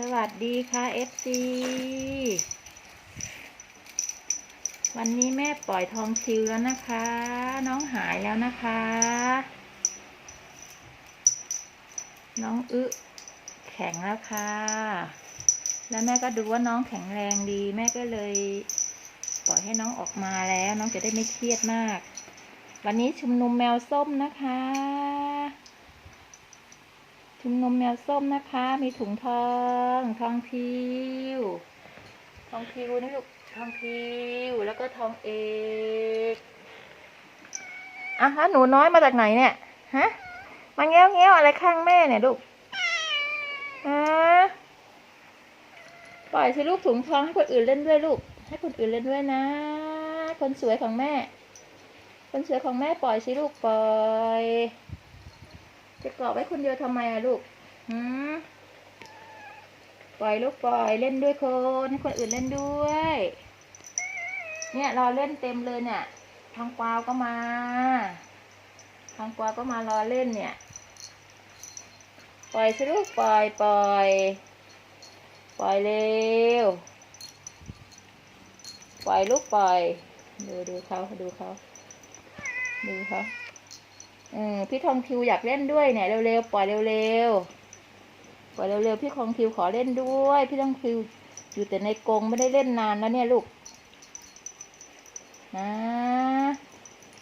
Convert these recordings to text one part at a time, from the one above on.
สวัสดีค่ะ FC วันนี้แม่ปล่อยทองคิวแล้วนะคะ น้องหายแล้วนะคะ น้องอึแข็งแล้วค่ะ แล้วแม่ก็ดูว่าน้องแข็งแรงดี แม่ก็เลยปล่อยให้น้องออกมาแล้ว น้องจะได้ไม่เครียดมาก วันนี้ชุมนุมแมวส้มนะคะ ชุมนมแมวส้มนะคะ มีถุงทองทองพิวทองพิวนี่ลูกทองพิวแล้วก็ทองเอกอะฮะหนูน้อยมาจากไหนเนี่ยฮะมาเงี้ยวเงี้ยวอะไรข้างแม่เนี่ยลูกฮะปล่อยสิลูกถุงทองให้คนอื่นเล่นด้วยลูก ให้คนอื่นเล่นด้วยนะ คนสวยของแม่ คนสวยของแม่ปล่อยสิลูกปล่อย จะเกาะไว้คนเดียวทำไมอะลูกหืมปล่อยลูกปล่อยเล่นด้วยคนคนอื่นเล่นด้วย เนี่ยรอเล่นเต็มเลยเนี่ยทองกวาวก็มาทองกวาวก็มารอเล่นเนี่ย ปล่อยสิลูกปล่อยปล่อย ปล่อยเร็ว ปล่อยลูกปล่อย ดูดูเขาดูเขาดูเขา อืมพี่ทองคิวอยากเล่นด้วยเนี่ยเร็วๆปล่อยเร็วๆปล่อยเร็วๆพี่ทองคิวขอเล่นด้วย พี่ทองคิวอยู่แต่ในกรงไม่ได้เล่นนานแล้วเนี่ยลูกนะ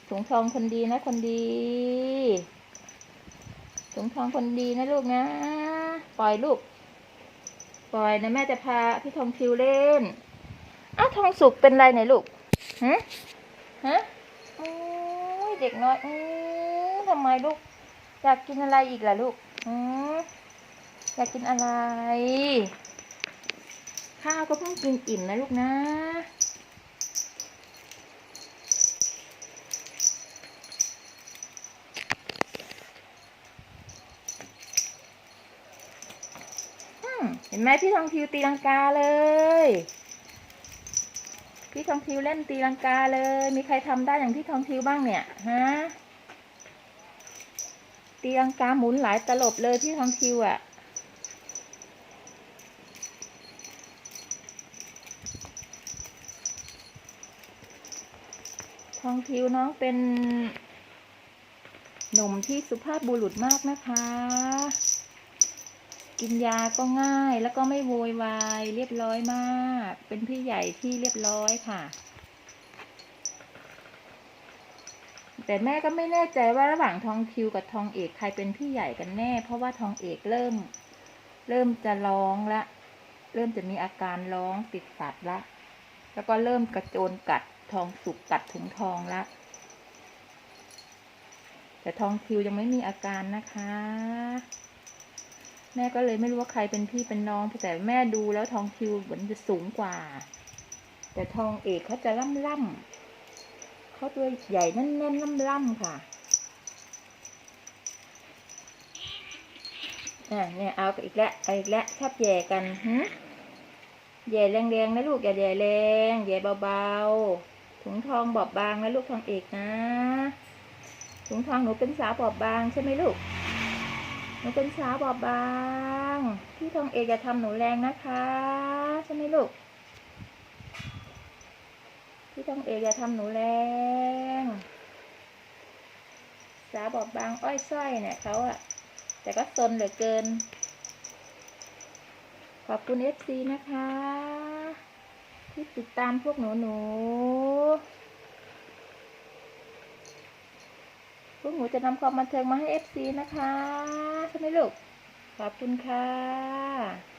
ถุงทองคนดีนะคนดีถุงทองคนดีนะลูกนะ ปล่อยลูก ปล่อยนะแม่จะพาพี่ทองคิวเล่นอ้าวทองสุกเป็นไรเนี่ยลูกฮะฮะโอ้ยเด็กน้อยอื ทำไมลูก อยากกินอะไรอีกล่ะลูกอืมอยากกินอะไร ข้าวก็เพิ่งกินอิ่มนะลูกนะ เห็นไหมพี่ทองทิวตีลังกาเลย พี่ทองทิวเล่นตีลังกาเลย มีใครทำได้อย่างพี่ทองทิวบ้างเนี่ยฮะ ตีลังกาหมุนหลายตลบเลยพี่ทองทิวอะ่ะทองทิวน้องเป็นหนุ่มที่สุภาพบุรุษมากนะคะ กินยาก็ง่ายแล้วก็ไม่โวยวายเรียบร้อยมาก เป็นพี่ใหญ่ที่เรียบร้อยค่ะ แต่แม่ก็ไม่แน่ใจว่าระหว่างทองคิวกับทองเอกใครเป็นพี่ใหญ่กันแน่ เพราะว่าทองเอกเริ่ม เริ่มจะร้องละ เริ่มจะมีอาการร้องติดสัตว์ละ แล้วก็เริ่มกระโจนกัดทองสุกกัดถุงทองละแต่ทองคิวยังไม่มีอาการนะคะ แม่ก็เลยไม่รู้ว่าใครเป็นพี่เป็นน้องแต่แม่ดูแล้วทองคิวเหมือนจะสูงกว่า แต่ทองเอกเขาจะล่ำล่ำ เขาตัวใหญ่แน่นๆล่ำล่ำๆค่ะอะเนี่ยเอาอีกแล้วเอาอีกแล้วชอบแย่กันหืแย่แรงๆนะลูกอย่าแย่แรงแย่เบาๆถุงทองบอบบางนะลูกทองเอกนะถุงทองหนูเป็นสาวบอบบางใช่ไหมลูกหนูเป็นสาวบอบบาง พี่ทองเอกอย่าทำหนูแรงนะคะ ใช่ไหมลูก พี่ทองเอกอย่าทำหนูแรง สาบอบบางอ้อยส้อยเนี่ยเขาอะแต่ก็ซนเหลือเกิน ขอบคุณเอฟซีนะคะ ที่ติดตามพวกหนูหนูพวกหนูจะนำความบันเทิงมาให้เอฟซีนะคะ ใช่ไหมลูก ขอบคุณค่ะ